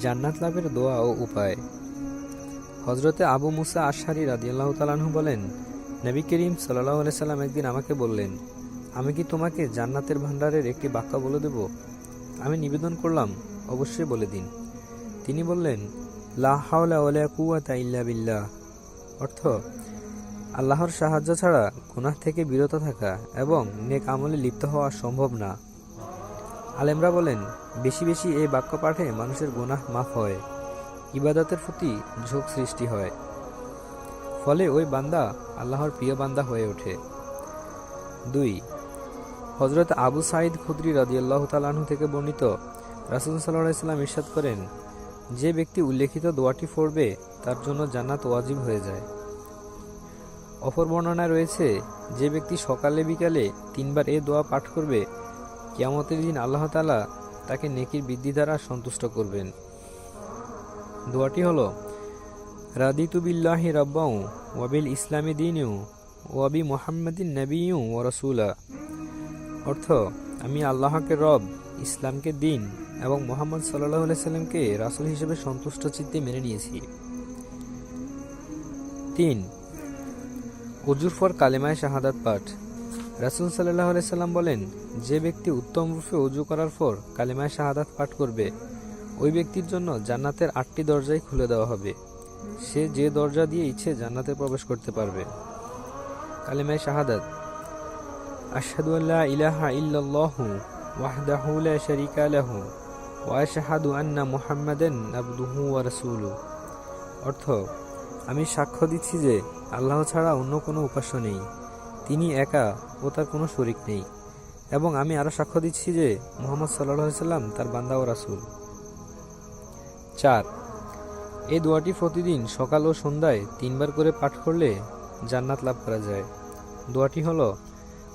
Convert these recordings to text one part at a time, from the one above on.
জান্নাত লাভের দোয়া ও উপায়। হজরতে আবু মুসা আশারি রাদিয়াল্লাহু তালাহু বলেন, নবী করিম সাল্লাহ সাল্লাম একদিন আমাকে বললেন, আমি কি তোমাকে জান্নাতের ভাণ্ডারের একটি বাক্য বলে দেব? আমি নিবেদন করলাম, অবশ্যই বলে দিন। তিনি বললেন, লা হাওলা ওয়ালা কুওয়াতা ইল্লা বিল্লাহ। অর্থ, আল্লাহর সাহায্য ছাড়া গুনাহ থেকে বিরত থাকা এবং নেক আমলে লিপ্ত হওয়া সম্ভব না। আলেমরা বলেন, বেশি বেশি এই বাক্য পাঠে মানুষের গুনাহ মাফ হয়, ইবাদতের প্রতি ঝোঁক সৃষ্টি হয়। ফলে ওই বান্দা আল্লাহর প্রিয় বান্দা হয়ে ওঠে। দুই হজরত আবু সাইদ খুদ্রি রাদিয়াল্লাহ তালাহু থেকে বর্ণিত রাসুল সাল্লাহ ইসলাম ইরশাদ করেন, যে ব্যক্তি উল্লেখিত দোয়াটি পড়বে, তার জন্য জান্নাত ওয়াজিব হয়ে যায়। অপর বর্ণনায় রয়েছে, যে ব্যক্তি সকালে বিকালে তিনবার এ দোয়া পাঠ করবে কিয়ামতের দিন আল্লাহ তালা তাকে নেকির বৃদ্ধি দ্বারা সন্তুষ্ট করবেন। দোয়াটি হলো, রাদিতু বিল্লাহি রব্বাউ ওয়াবিল ইসলামী দিনু ওয়াবি মোহাম্মদিন নবীউ ও রসুলা। অর্থ, আমি আল্লাহকে রব, ইসলামকে দিন এবং মোহাম্মদ সাল্লাহ সাল্লামকে রাসুল হিসেবে সন্তুষ্ট চিত্তে মেনে নিয়েছি। তিন অজুর পর কালেমায় শাহাদাত পাঠ। রাসুল সাল্লাহ সাল্লাম বলেন, যে ব্যক্তি উত্তম রূপে অজু করার পর কালেমায় শাহাদাত পাঠ করবে, ওই ব্যক্তির জন্য জান্নাতের আটটি দরজাই খুলে দেওয়া হবে। সে যে দরজা দিয়ে ইচ্ছে জান্নাতে প্রবেশ করতে পারবে। কালেমায় শাহাদাত, আশহাদু আল্লাহ ইলাহা ইল্লাল্লাহু ওয়াহদাহু লা শারীকা লাহু ওয়া আশহাদু আন্না মুহাম্মাদান আবদুহু ওয়া অর্থ, আমি সাক্ষ্য দিচ্ছি যে আল্লাহ ছাড়া অন্য কোনো উপাস্য নেই। তিনি একা ও তার কোনো শরিক নেই। এবং আমি আরও সাক্ষ্য দিচ্ছি যে মোহাম্মদ সাল্লাহ সাল্লাম তার বান্দা ও রাসুল। চার, এই দোয়াটি প্রতিদিন সকাল ও সন্ধ্যায় তিনবার করে পাঠ করলে জান্নাত লাভ করা যায়। দোয়াটি হলো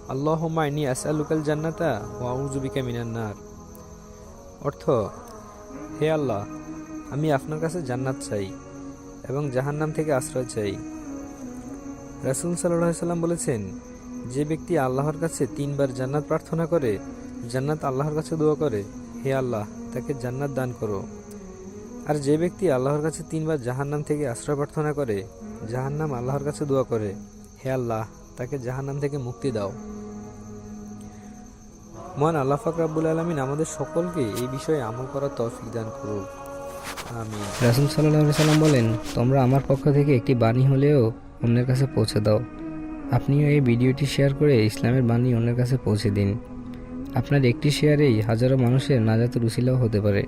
আল্লাহ মাইনি আসালুকাল জান্নাতা ও আউজুবিকা মিনান্নার অর্থ, হে আল্লাহ, আমি আপনার কাছে জান্নাত চাই এবং জাহান্নাম থেকে আশ্রয় চাই। রাসুল সাল্লাহ সাল্লাম বলেছেন, যে ব্যক্তি আল্লাহর কাছে তিনবার জান্নাত প্রার্থনা করে, জান্নাত আল্লাহর কাছে দোয়া করে, হে আল্লাহ, তাকে জান্নাত দান করো। আর যে ব্যক্তি আল্লাহর কাছে তিনবার জাহান্নাম থেকে আশ্রয় প্রার্থনা করে, জাহান্নাম আল্লাহর কাছে দোয়া করে, হে আল্লাহ, তাকে জাহান্নাম থেকে মুক্তি দাও। মহান আল্লাহ ফাকরাবুল আলমিন আমাদের সকলকে এই বিষয়ে আমল করার তৌফিক দান করুক। আমি রাসুল সাল্লাহ সাল্লাম বলেন, তোমরা আমার পক্ষ থেকে একটি বাণী হলেও অন্যের কাছে পৌঁছে দাও। আপনিও এই ভিডিওটি শেয়ার করে ইসলামের বাণী অন্যের কাছে পৌঁছে দিন। আপনার একটি শেয়ারেই হাজারো মানুষের নাজাতের উশিলাও হতে পারে।